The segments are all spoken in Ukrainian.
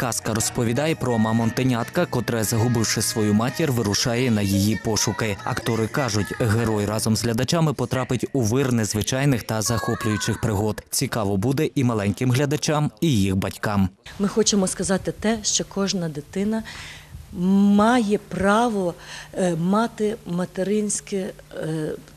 Казка розповідає про мамонтенятка, котре, загубивши свою матір, вирушає на її пошуки. Актори кажуть, герой разом з глядачами потрапить у вир незвичайних та захоплюючих пригод. Цікаво буде і маленьким глядачам, і їх батькам. Ми хочемо сказати те, що кожна дитина має право е, мати материнську е,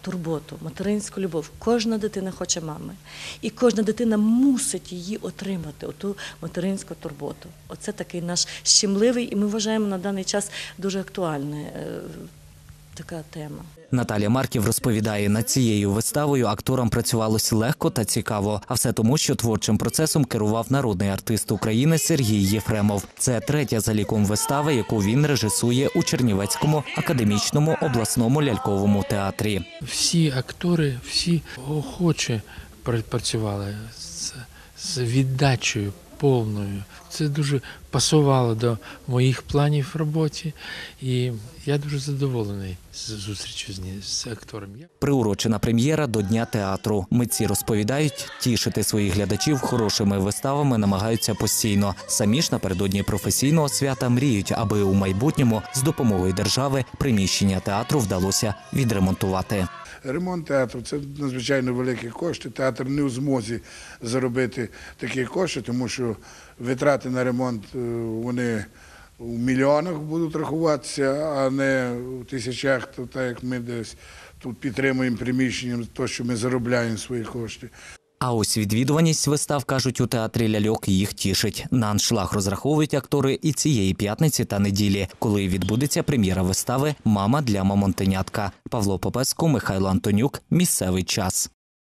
турботу, материнську любов. Кожна дитина хоче мами. І кожна дитина мусить її отримати, оту материнську турботу. Оце такий наш щемливий, і ми вважаємо на даний час дуже актуальна е, така тема. Наталя Марків розповідає, над цією виставою акторам працювалося легко та цікаво. А все тому, що творчим процесом керував народний артист України Сергій Єфремов. Це третя за ліком вистава, яку він режисує у Чернівецькому академічному обласному ляльковому театрі. Всі актори, всі охоче працювали з, з віддачею повною. Це дуже пасувало до моїх планів в роботі, і я дуже задоволений з зустрічю з, актором. Приурочена прем'єра до Дня театру. Митці розповідають, тішити своїх глядачів хорошими виставами намагаються постійно. Самі ж напередодні професійного свята мріють, аби у майбутньому з допомогою держави приміщення театру вдалося відремонтувати. Ремонт театру це надзвичайно великі кошти. Театр не в змозі заробити такі кошти, тому що витрати на ремонт е, вони у мільйонах будуть рахуватися, а не у тисячах, то так як ми десь тут підтримуємо приміщенням, то, що ми заробляємо свої кошти. А ось відвідуваність вистав кажуть у театрі ляльок їх тішить. На аншлаг розраховують актори і цієї п'ятниці та неділі, коли відбудеться прем'єра вистави Мама для мамонтенятка. Павло Попеско, Михайло Антонюк. Місцевий час.